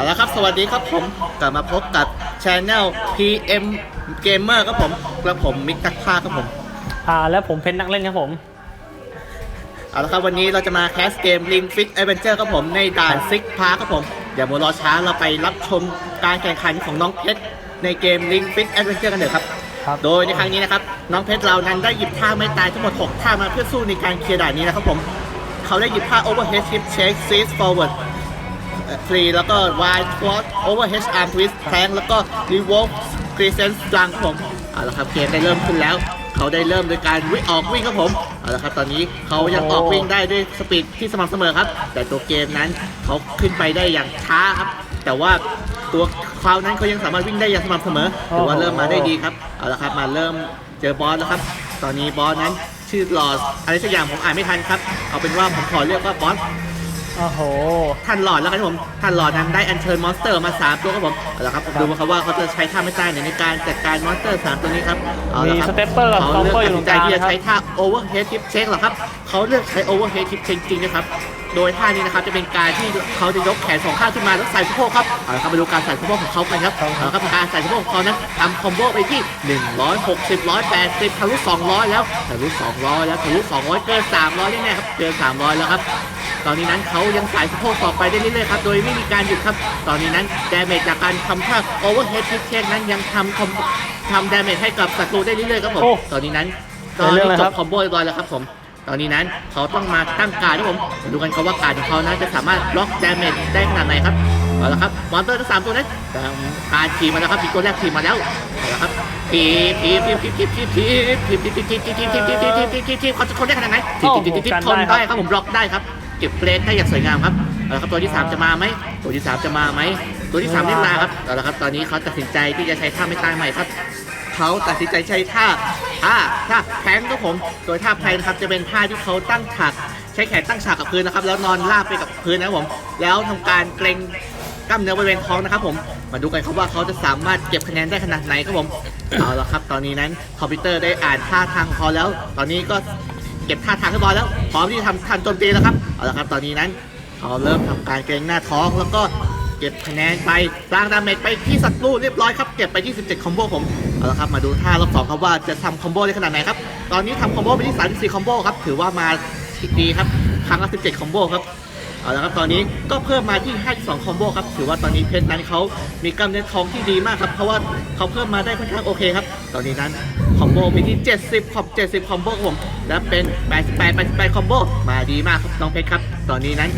เอาละครับ สวัสดีครับผมกลับมาพบกับช anel PM Gamer ครับผมกระผมมิกตักผ้าครับผมอ่าแล้วผมเพชรนักเล่นครับผม เอาละครับวันนี้เราจะมาแคสเกม Ring Fit Adventure ครับผมในด่านซิกพาครับผมอย่ามัวรอช้าเราไปรับชมการแข่งขันของน้องเพชรในเกม Ring Fit Adventure กันเถอะครับ ครับ โดยในครั้งนี้นะครับน้องเพชรเรานั้นได้หยิบท่าไม่ตายทั้งหมด 6 ท่ามาเพื่อสู้ในการเคลียร์ด่านนี้นะครับผม เขาได้หยิบท่า overhead hip shake seize forward ฟรีแล้วก็ wide squat overhead arm twist plank แล้วก็ revolve crescent sprung ครับผมเอาละครับเกมได้เริ่มขึ้นแล้ว เขาได้เริ่มโดยการวิ่งออกวิ่งครับผมเอาละครับตอนนี้เขายังออกวิ่งได้ด้วยสปีดที่สม่ำเสมอครับ แต่ตัวเกมนั้นเขาขึ้นไปได้อย่างช้าครับ แต่ว่าตัวเขานั้นเขายังสามารถวิ่งได้อย่างสม่ำเสมอถือว่าเริ่มมาได้ดีครับเอาละครับมาเริ่มเจอบอสแล้วครับ ตอนนี้บอสนั้นชื่อลอสอะไรสักอย่างผมอ่านไม่ทันครับ เอาเป็นว่าผมขอเรียกว่าบอส โอ้โหท่านหลอดแล้วครับผมท่านหลอดนั้นได้อัญเชิญมอนสเตอร์มา3ตัวครับผมเอาละครับดูมาครับว่าเขาจะใช้ท่าไม่ตายเนี่ยในการจัดการมอนสเตอร์ 3 ตัวนี้ครับเอาละครับมีสเต็ปเปอร์กับเขาเลือกสต็อปเปอร์ตัดสินใจอยู่ตรงกลางที่จะใช้ท่า overhead hip check เหรอครับเขาเลือกใช้ overhead hip check จริงๆนะครับโดยท่านี้นะครับจะเป็นการที่เขาจะยกแขนสองข้างขึ้นมาแล้วใส่สะโพกครับเอาละครับมาดูการใส่สะโพกของเขากันครับเอาละครับการใส่สะโพกของเขานั้นทำคอมโบไปที่ 160 180ทะลุ200 แล้วทะลุ200 แล้วทะลุ200 เกิน300แน่ๆครับเกิน300 แล้วครับ ตอนนี้นั้นเขายังสายสะโพกต่อไปได้เรื่อยๆครับ โดยไม่มีการหยุดครับ ตอนนี้นั้นดาเมจจากการทำท่า overhead kick check นั้นยังทำคอมทำดาเมจให้กับศัตรูได้เรื่อยๆครับผม โอ้ตอนนี้นั้นตเป็อนนเรื่นี้องอะไรจครับบคอมโบเรียบร้อยแล้วครับผม ตอนนี้นั้นเขาต้องมาตั้งการดครับผมมาดูกันครับว่าการดของเขานั้นจะสามารถบล็อกดาเมจได้ขนาดไหนครับ เอาละครับมอนเตอร์ทั้งสามตัวนั้นการขี่มาแล้วครับมีตัวแรกขี่มาแล้ว เอาละครับทีทีทีทีทีทีทีทีทีทีทีทีทีทีทีทีทีทีทีเขาจะทนได้ขนาดไหนทีทีทีทีทนได้ครับผมบล็อกได้ครับ เก็บเฟรนได้อย่างสวยงามครับเอาละครับตัวที่ 3 จะมาไหมตัวที่ 3 จะมาไหมตัวที่3ไม่มาครับเอาละครับตอนนี้เขาตัดสินใจที่จะใช้ท่าไม่ตายใหม่ครับเขาตัดสินใจใช้ท่าท่าท่าแพงครับผมโดยท่าแพงครับจะเป็นท่าที่เขาตั้งฉากใช้แขนตั้งฉากกับพื้นนะครับ แล้วนอนราบไปกับพื้นนะครับผม แล้วทำการเกรงกล้ามเนื้อบริเวณท้องนะครับผม มาดูกันครับว่าเขาจะสามารถเก็บคะแนนได้ขนาดไหนครับผม เอาละครับ ตอนนี้นั้นคอมพิวเตอร์ได้อ่านท่าทางเขาแล้ว ตอนนี้ก็ ก็บท่าทางเรียบร้อยแล้วพร้อมที่จะทำทันโจมตีแล้วครับเอาละครับตอนนี้นั้นเขาเริ่มทำการเกรงหน้าท้องแล้วก็เก็บคะแนนไปสร้างดาเมจไปที่ศัตรูเรียบร้อยครับเก็บไปที่17คอมโบผมเอาละครับมาดูท่ารอบสองครับว่าจะทำคอมโบได้ขนาดไหนครับตอนนี้ทำคอมโบไปที่34คอมโบครับถือว่ามาดีครับครั้งละ17คอมโบครับเอาละครับตอนนี้ก็เพิ่มมาที่ 52 คอมโบครับ ถือว่าตอนนี้เพชรนั้นเขามีกล้ามเนื้อท้องที่ดีมากครับ เพราะว่าเขาเพิ่มมาได้ค่อนข้างโอเคครับ ตอนนี้นั้น คอมโบมีที่ 70คอม70 คอมโบครับผม และเป็น 88 88 คอมโบ มาดีมากครับน้องเพชรครับ ตอนนี้นั้น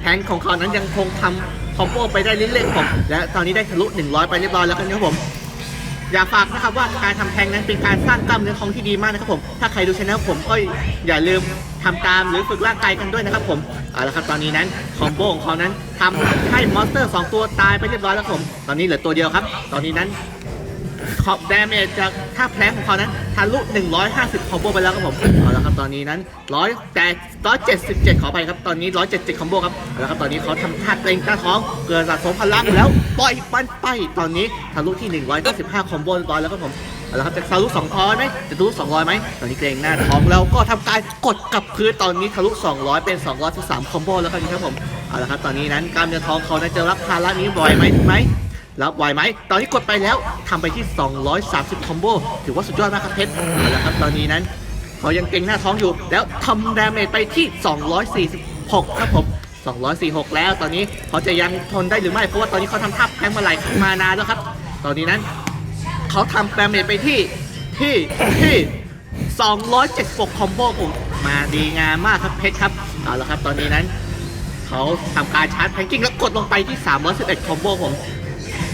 แทงของเขานั้นยังคงทำคอมโบไปได้เรื่อยๆครับผม และตอนนี้ได้ทะลุ 100 ไปเรียบร้อยแล้วครับผมอยากฝากนะครับว่าการทำแทงนั้นเป็นการสร้างกล้ามเนื้อท้องที่ดีมากนะครับผม ถ้าใครดูช anel ผมก็อย่าลืมทำตามหรือฝึกร่างกายกันด้วยนะครับผม เอาละครับตอนนี้นั้นคอมโบของเขานั้นทำให้มอนสเตอร์ 2 ตัวตายไปเรียบร้อยแล้วครับผม ตอนนี้เหลือตัวเดียวครับ ตอนนี้นั้น ขอบแดาเมจจากท่าแพลงของเขานั้นทะลุ 150 คอมโบไปแล้วครับผมเอาละครับตอนนี้นั้นร้อยแต่177ขอไปครับตอนนี้177คอมโบครับเอาละครับตอนนี้เขาทำท่าเกรงหน้าท้องเกินสะสมพลังแล้วปล่อยมันไปตอนนี้ทะลุที่ 195 คอมโบเรียบร้อยแล้วครับผมเอาละครับจะทะลุ200ไหมจะทะลุ200ไหมตอนนี้เกรงหน้าท้องแล้วก็ทำการกดกับพื้นตอนนี้ทะลุ 200 เป็น 213 คอมโบแล้วครับผมเอาละครับตอนนี้นั้นกล้ามเนื้อท้องเขาจะรับภาระนี้บ่อยไหมไหม รับไหวไหม ตอนนี้กดไปแล้วทำไปที่ 230 คอมโบ ถือว่าสุดยอดมากครับเพชรเอาละครับตอนนี้นั้นเขายังเก่งหน้าท้องอยู่ แล้วทำดาเมจไปที่ 246 ครับผม 246 แล้วตอนนี้เขาจะยังทนได้หรือไม่ เพราะว่าตอนนี้เขาทำทับแทงมาหลายมานานแล้วครับ ตอนนี้นั้นเขาทำดาเมจไปที่ที่ที่ 276 คอมโบผมมาดีงามมากครับเพชรครับเอาละครับตอนนี้นั้นเขาทำการชาร์จแพงกิ้งแล้วกดลงไปที่ 311 คอมโบผม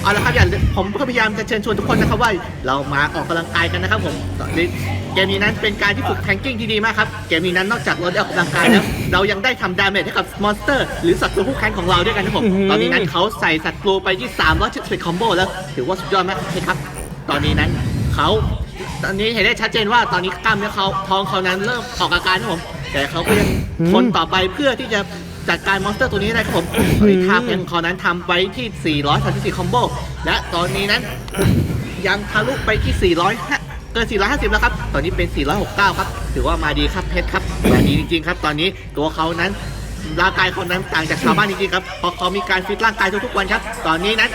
เอาละครับอย่าผมก็พยายามจะเชิญชวนทุกคนนะครับว่าเรามาออกกำลังกายกันนะครับผมตอนนี้เกมนี้นั้นเป็นการที่ฝึกแทงกิ้งที่ดีมากครับเกมนี้นั้นนอกจากเราได้ออกกำลังกายแล้วเรายังได้ทำดาเมจให้กับมอนสเตอร์ หรือศัตรูคู่แข่งของเราด้วยกันนะครับผมอื้อหือตอนนี้นั้นเขาใส่ศัตรูไปที่371คอมโบแล้วถือว่าสุดยอดมากเลยครับ ตอนนี้นั้นเขาตอนนี้เห็นได้ชัดเจนว่าตอนนี้กล้ามเนื้อเขาท้องเขานั้นเริ่มออกอาการนะครับผม แต่เขาก็ยังทนต่อไปเพื่อที่จะ จัดการมอนสเตอร์ตัวนี้ให้ได้ครับผมตอนนี้ท่าเพลงของเขานั้นทำไปที่ 434 คอมโบ และตอนนี้นั้น ยังทะลุไปที่ 400 เกิน 450 แล้วครับ ตอนนี้เป็น 469 ครับ ถือว่ามาดีครับเพชรครับมาดีจริงๆครับ ตอนนี้ตัวเขานั้นร่างกายคนนั้นต่างจากชาวบ้านจริงๆครับเพราะเขามีการฟิตร่างกายทุกๆวันครับ ตอนนี้นั้น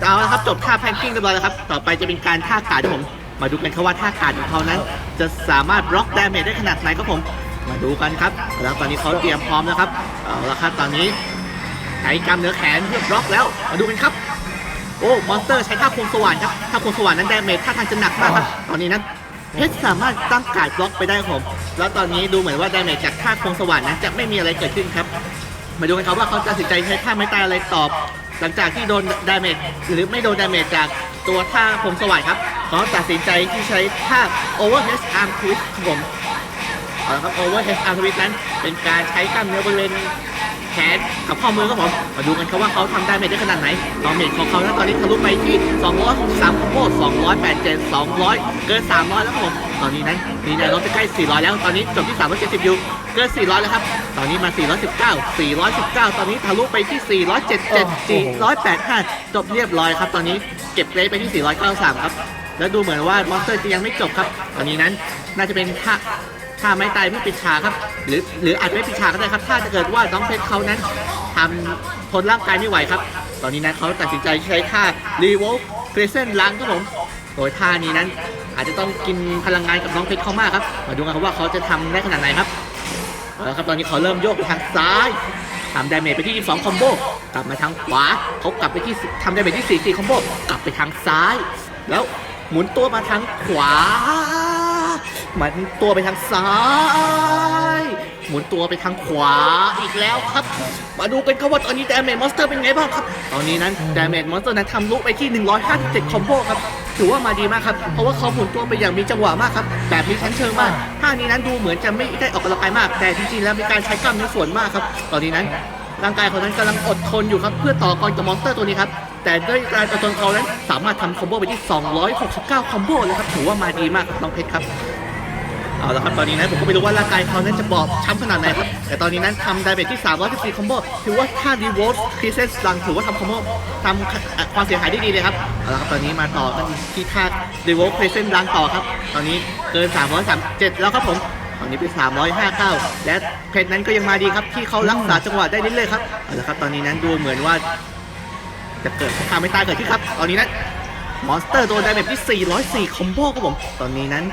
เอาละครับจบท่าแพนกิ้งเรียบร้อยแล้วครับ ต่อไปจะเป็นการท่ากาดครับผม มาดูกันครับว่าท่ากาดของเขานั้น จะสามารถบล็อกดาเมจได้ขนาดไหนครับผม มาดูกันครับ แล้วตอนนี้เขาเตรียมพร้อมแล้วครับเอาละครับตอนนี้ใช้กล้ามเนื้อแขนเพื่อบล็อกแล้ว มาดูกันครับ โอ้มอนสเตอร์ใช้ท่าโคมสว่านครับท่าโคมสว่านนั้นดเมจท่าทางจะหนักมากครับ ตอนนี้นั้นเพชรสามารถตั้งกาดบล็อกไปได้ครับผม แล้วตอนนี้ดูเหมือนว่าดเมจจากท่าโคมสว่านนั้นจะไม่มีอะไรเกิดขึ้นครับ มาดูกันครับว่าเขาจะตัดสินใจใช้ท่าไม้ตายอะไรตอบ หลังจากที่โดนดาเมจหรือไม่โดนดาเมจจากตัวท่าโคมสว่านครับเขาตัดสินใจที่ใช้ท่า overhead arm twist ครับผม เอาละครับ overhead arm twist นั้นเป็นการใช้กล้ามเนื้อบริเวณแขนกับข้อมือครับผม มาดูกันครับว่าเขาทำได้เมจได้ขนาดไหนดาเมจของเขานั้นตอนนี้ทะลุไปที่ 263คอมโบ287 200 เกิน 300 แล้วครับผม ตอนนี้นั้นมีแนวโน้มจะใกล้ 400 แล้ว ตอนนี้จบที่ 370อยู่ เกิน 400 แล้วครับ ตอนนี้มา 419 419 ตอนนี้ทะลุไปที่ 477 485 จบเรียบร้อยครับ ตอนนี้เก็บเกรดไปที่ 493 ครับ แล้วดูเหมือนว่ามอนสเตอร์จะยังไม่จบครับ ตอนนี้นั้นน่าจะเป็นท่าาไม้ตายไม่ปิดฉากครับ หรือหรืออาจไม่ปิดฉากก็ได้ครับ ถ้าเกิดว่าน้องเพชรเขานั้นทำทนร่างกายไม่ไหวครับ ตอนนี้นั้นเขาตัดสินใจใช้ท่ารีโวลเกรเซนล้างครับผมโดยท่านี้นั้นอาจจะต้องกินพลังงานกับน้องเพชรเขามากครับ มาดูกันครับว่าเขาจะทำได้ขนาดไหนครับเอาละครับตอนนี้เขาเริ่มโยกไปทางซ้ายทำดาเมจไปที่ 22 คอมโบ กลับมาทางขวาเขากลับไปที่ทำดาเมจที่ 44 คอมโบ กลับไปทางซ้าย แล้วหมุนตัวมาทางขวา หมุนตัวไปทางซ้าย หมุนตัวไปทางขวาอีกแล้วครับ มาดูกันครับว่าตอนนี้ดาเมจมอนสเตอร์เป็นไงบ้างครับ ตอนนี้นั้นดาเมจมอนสเตอร์นั้นทำลุไปที่ 157 คอมโบครับถือว่ามาดีมากครับ เพราะว่าเขาหมุนตัวไปอย่างมีจังหวะมากครับ แบบมีชั้นเชิงมากท่านี้นั้นดูเหมือนจะไม่ได้ออกกำลังกายมาก แต่จริงๆแล้วมีการใช้กล้ามเนื้อส่วนมากครับ ตอนนี้นั้นร่างกายของนั้นกำลังอดทนอยู่ครับ เพื่อต่อกรกับมอนสเตอร์ตัวนี้ครับ แต่ด้วยการอดทนเขานั้นสามารถทำคอมโบไปที่ 269 คอมโบเลยครับ ถือว่ามาดีมากครับน้องเพชรครับ เอาละครับตอนนี้นะผมก็ไม่รู้ว่าร่างกายเขานั้นจะบอบช้ำขนาดไหนครับ แต่ตอนนี้นั้นทำไดเมจที่314คอมโบถือว่าท่าดีโวลคริเซนลังถือว่าทำคอมโบทำความเสียหายได้ดีเลยครับเอาละครับตอนนี้มาต่อกันที่ท่าดีโวลคริเซนลังต่อครับ ตอนนี้เกิน 337 แล้วครับผมตอนนี้เป็น 359 และเพชรนั้นก็ยังมาดีครับ ที่เขารักษาจังหวะได้เรื่อยๆครับเอาละครับตอนนี้นั้นดูเหมือนว่า จะเกิดทางไม่ตายเกิดขึ้นครับ ตอนนี้นั้นมอนสเตอร์โดนไดเมจที่ 404 คอมโบครับผม ตอนนี้นั้น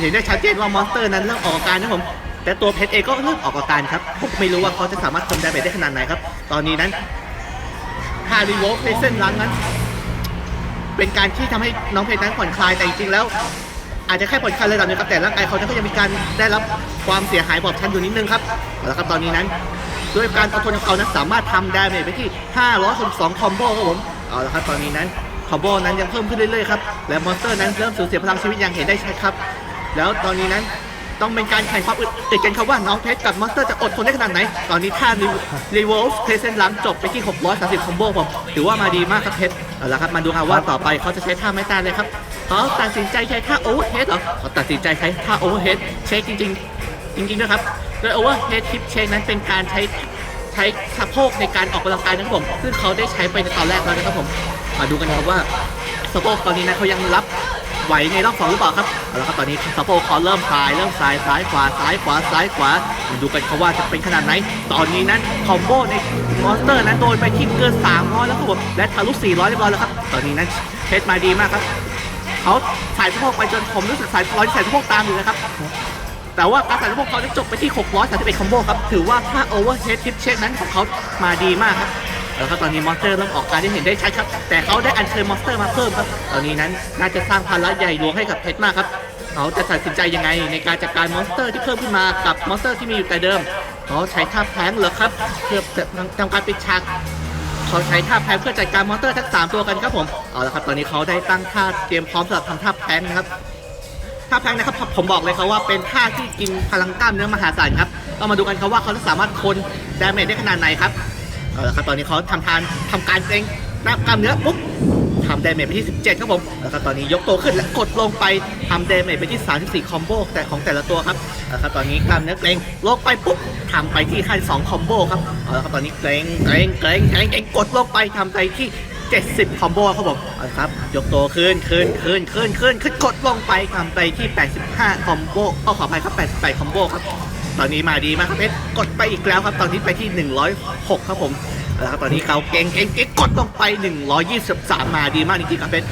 เห็นได้ชัดเจนว่ามอนสเตอร์นั้นเริ่มออกอาการนะผม แต่ตัวเพชรเองก็เริ่มออกอาการครับผมไม่รู้ว่าเขาจะสามารถทนดาเมจได้ขนาดไหนครับ ตอนนี้นั้นฮาริโวเพเซนลังนั้น เป็นการที่ทำให้น้องเพชรนั้นผ่อนคลายแต่จริงๆแล้ว อาจจะแค่ผ่อนคลายระดับนึงครับแต่ร่างกายเขาก็ยังมีการได้รับความเสียหายบอบช้ำอยู่นิดนึงครับเอาละครับตอนนี้นั้นด้วยการเอดทนของเขานั้นสามารถทำดาเมจไปที่ 562 คอมโบครับผมเอาละครับตอนนี้นั้นคอมโบนั้นยังเพิ่มขึ้นเรื่อยๆครับและมอนสเตอร์นั้นเริ่มสูญเสียพลังชีวิตอย่างเห็นได้ชัดครับ แล้วตอนนี้นั้นต้องเป็นการแข่งความอึดติดกันครับว่าน้องเพชรกับมอนสเตอร์จะอดทนได้ขนาดไหน ตอนนี้ท่ารีเวิร์สเพเซนลังจบไปที่ 630 คอมโบผมถือว่ามาดีมากครับเพชรเอาละครับมาดูครับว่าต่อไปเขาจะใช้ท่าไม้ตายเลยครับเขาตัดสินใจใช้ท่าโอเวอร์เฮดเหรอเขาตัดสินใจใช้ท่าโอเวอร์เฮดเช็คจริง ๆ จริงๆด้วยครับโดยโอเวอร์เฮดทิปเช็คนั้นเป็นการใช้ใช้สะโพกในการออกกำลังกายนะครับผมซึ่งเขาได้ใช้ไปในตอนแรกแล้วนะครับผมมาดูกันครับว่าสะโพกตอนนี้นะเขายังรับ ไหวในรอบสองหรือเปล่าครับเอาละครับตอนนี้สะโพกเขาเริ่มคลายเริ่มคลายซ้ายขวาซ้ายขวาซ้ายขวาดูกันครับว่าจะเป็นขนาดไหน ตอนนี้นั้นคอมโบในมอนสเตอร์นั้นโดนไปที่เกิน300แล้วครับผมและทะลุ400เรียบร้อยแล้วครับตอนนี้นั้นเพชรมาดีมากครับเขาใส่สะโพกไปจนผมรู้สึกใส่ร้อยใส่สะโพกตามอยู่นะครับแต่ว่าการใส่สะโพกเขาได้จบไปที่631คอมโบครับถือว่าถ้าโอเวอร์เฮดทิปเช็คนั้นของเขามาดีมากครับ แล้วก็ตอนนี้มอนสเตอร์เริ่มออกการที่เห็นได้ชัดครับ แต่เขาได้อัญเชิญมอนสเตอร์มาเพิ่มครับตอนนี้นั้นน่าจะสร้างภาระใหญ่หลวงให้กับเพชรมากครับเขาจะตัดสินใจยังไง ในการจัดการมอนสเตอร์ที่เพิ่มขึ้นมากับมอนสเตอร์ที่มีอยู่แต่เดิมเขาใช้ท่าแพงเหรอครับเพื่อทำการปิดฉากเขาใช้ท่าแพงเพื่อจัดการมอนสเตอร์ทั้งสามตัวกันครับผมเอาละครับตอนนี้เขาได้ตั้งท่าเตรียมพร้อมสำหรับทำท่าแพงนะครับท่าแพงนะครับผมบอกเลยครับว่าเป็นท่าที่กินพลังกล้ามเนื้อมหาศาลครับเรามาดูกันครับว่าเขาจะสามารถทนดาเมจได้ขนาดไหนครับ เอาละครับตอนนี้เขาทำทานทำการเกรงหน้ากล้ามเนื้อปุ๊บทำดเมจไปที่ 17 ครับผม แล้วก็ตอนนี้ยกตัวขึ้นและกดลงไปทำดเมจไปที่ 34 คอมโบแต่ของแต่ละตัวครับแล้วครับตอนนี้กล้ามเนื้อเกรงลงไปปุ๊บทำไปที่ขั้น2คอมโบครับเอาละครับตอนนี้เกรงเกรงเกรงเกรงเกรงกดลงไปทำไปที่ 70 คอมโบครับผมเอาละครับ ยกตัวขึ้นขึ้นขึ้นขึ้นขึ้นขึ้นกดลงไปทำไปที่ 85 คอมโบก็ขออภัยครับ 88 คอมโบครับ ตอนนี้มาดีมากครับเพชรกดไปอีกแล้วครับ ตอนนี้ไปที่ 106 ครับผมแล้วครับตอนนี้เขาเก่งเก่งเก่งกดลงไป 123 มาดีมากจริงๆครับเพชร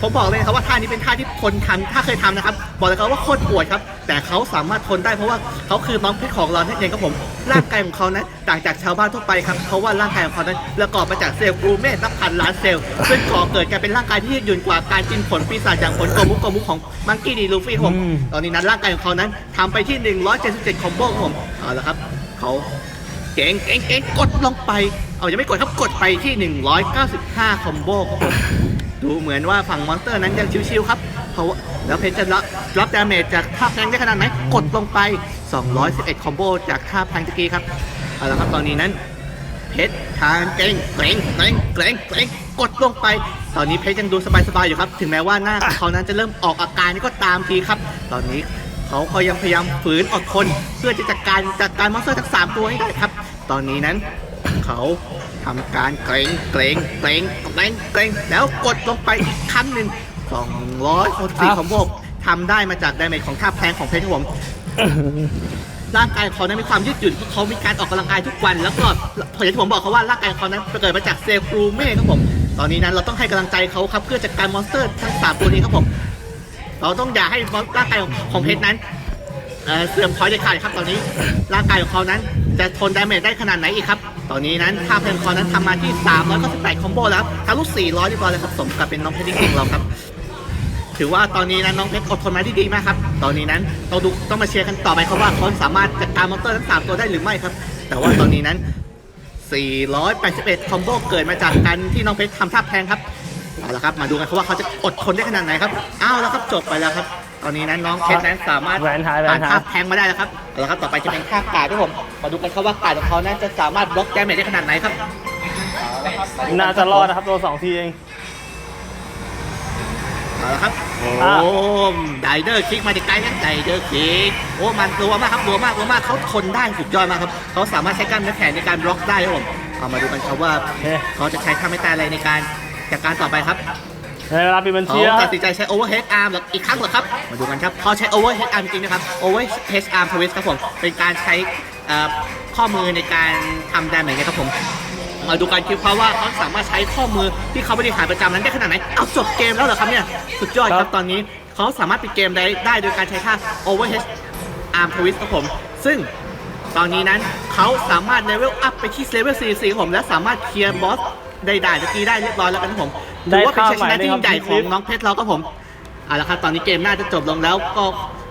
ผมบอกเลยครับว่าท่านี้เป็นท่าที่คนทำถ้าเคยทำนะครับ บอกเลยครับว่าโคตรปวดครับ แต่เขาสามารถทนได้เพราะว่าเขาคือน้องเพชรของเรานั่นเองครับผม ร่างกายของเขานั้นต่างจากชาวบ้านทั่วไปครับเพราะว่าร่างกายของเขานั้นประกอบมาจากเซลล์กรูเมตนับพันล้านเซลล์ซึ่งก่อเกิดการเป็นร่างกายที่ยืดหยุ่นกว่าการกินผลปีศาจอย่างผลโกมุกโกมุกของมังกี้ดีลูฟี่ครับผมอืมตอนนี้นั้นร่างกายของเขานั้นทำไปที่ 177คอมโบครับผมเอาละครับเขาเก่งเก่งเก่งกดลงไป เอายังไม่กดครับกดไปที่ 195คอมโบครับผมดูเหมือนว่าฝั่งมอนสเตอร์นั้นยังชิวๆครับ เพราะแล้วเพชรจะรับรับดาเมจจากท่าแพงได้ขนาดไหน กดลงไป 211 คอมโบจากท่าแพงตะกี้ครับเอาละครับตอนนี้นั้น เพชรทางเกรงเกรงเกรงเกรงเกรงกดลงไป ตอนนี้เพชรยังดูสบายๆอยู่ครับ ถึงแม้ว่าหน้าเขานั้นจะเริ่มออกอาการนี่ก็ตามทีครับ ตอนนี้เขาก็ยังพยายามฝืนอดทนเพื่อจะจัดการจัดการมอนสเตอร์ทั้งสามตัวให้ได้ครับ ตอนนี้นั้นเขาทำการเกรงเกรงเกรงเกรงเกรงแล้วกดลงไปอีกครั้งหนึ่ง 264คอมโบทำได้มาจากดาเมจของท่าแพลงของเพชรครับผม ร่างกายของเขานั้นมีความยืดหยุ่นเพราะเขามีการออกกำลังกายทุกวัน แล้วก็พออย่างที่ผมบอกเขาว่าร่างกายของเขานั้นเกิดมาจากเซลล์กรูเม่ครับผม ตอนนี้นั้นเราต้องให้กำลังใจเขาครับเพื่อจัดการมอนสเตอร์ทั้งสามตัวนี้ครับผม เราต้องอย่าให้ร่างกายของเพชรนั้นเอ่อเสื่อมถอยเด็ดขาดครับตอนนี้ร่างกายของเขานั้นจะทนดาเมจได้ขนาดไหนอีกครับ ตอนนี้นั้นท่าเพลงคอนั้นทำมาที่398คอมโบแล้วทะลุ400เรียบร้อยเลยครับ สมกับเป็นน้องเพชรจริงๆเราครับ ถือว่าตอนนี้นะน้องเพชรอดทนมาที่ดีมากครับ ตอนนี้นั้นต้องดูต้องมาเชียร์กันต่อไปครับว่าเขาสามารถจัดการมอนสเตอร์ทั้งสามตัวได้หรือไม่ครับ แต่ว่าตอนนี้นั้น 481 คอมโบเกิดมาจากการที่น้องเพชรทำท่าแพงครับเอาละครับมาดูกันครับว่าเขาจะอดทนได้ขนาดไหนครับอ้าวแล้วครับจบไปแล้วครับ ตอนนี้นั้นน้องเพชรนั้นสามารถแหวนหายแหวผ่านนหาท่าย แพงมาได้แล้วครับเอาละครับต่อไปจะเป็นท่ากาดครับผมมาดูกันครับว่ากาดของเขานั้นจะสามารถบล็อกแดเมจได้ขนาดไหนครับเอละครับมดูกัน่าจะรอดนะครับตัวสองทีเอง เอาละครับ โอ้อะไดเดอร์คิกมาจากไกลนะไดเดอร์คิกโอ้มันรัวมากครับรัวมากรัวมากเขาทนได้สุดยอดมากครับเขาสามารถใช้กล้ามเนื้อแขนในการบล็อกได้ครับผมเอามาดูกันครับว่าโอเคเขาจะใช้ท่าไม่ตายอะไรในการจัดการต่อไปครับในเวลาปิดบัญเขาชีแล้วตัดสินใจใช้ overhead arm หรออีกครั้งเหรอครับ มาดูกันครับเขาใช้ overhead arm จริงๆนะครับ overhead arm twist ครับผม เป็นการใช้เอ่อข้อมือในการทำ damage นะครับผม มาดูกันคิดเพราะว่าเขาสามารถใช้ข้อมือที่เขาบริหารประจำนั้นได้ขนาดไหน เอาจบเกมแล้วเหรอครับเนี่ย สุดยอดครับตอนนี้เขาสามารถปิดเกมได้ได้โดยการใช้ท่า overhead arm twist ครับผม ซึ่งตอนนี้นั้นเขาสามารถเลเวลอัพไปที่เลเวล44ครับผม และสามารถเคลียร์บอสได้ด่านตะกี้ได้เรียบร้อยแล้วกันครับผมถือว่าเป็นชัยชนะที่ยิ่งใหญ่ของน้องเพชรเราครับผมเอาละครับตอนนี้เกมน่าจะจบลงแล้วก็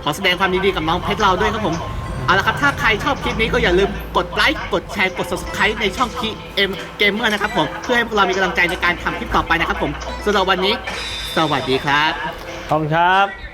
ขอแสดงความยินดีกับน้องเพชรเราด้วยครับผม เอาละครับถ้าใครชอบคลิปนี้ก็อย่าลืมกดไลค์กดแชร์กด subscribe ในช่อง PM Gamer นะครับผมเพื่อให้พวกเรามีกำลังใจในการทำคลิปต่อไปนะครับผมสำหรับวันนี้ สวัสดีครับ ขอบคุณครับ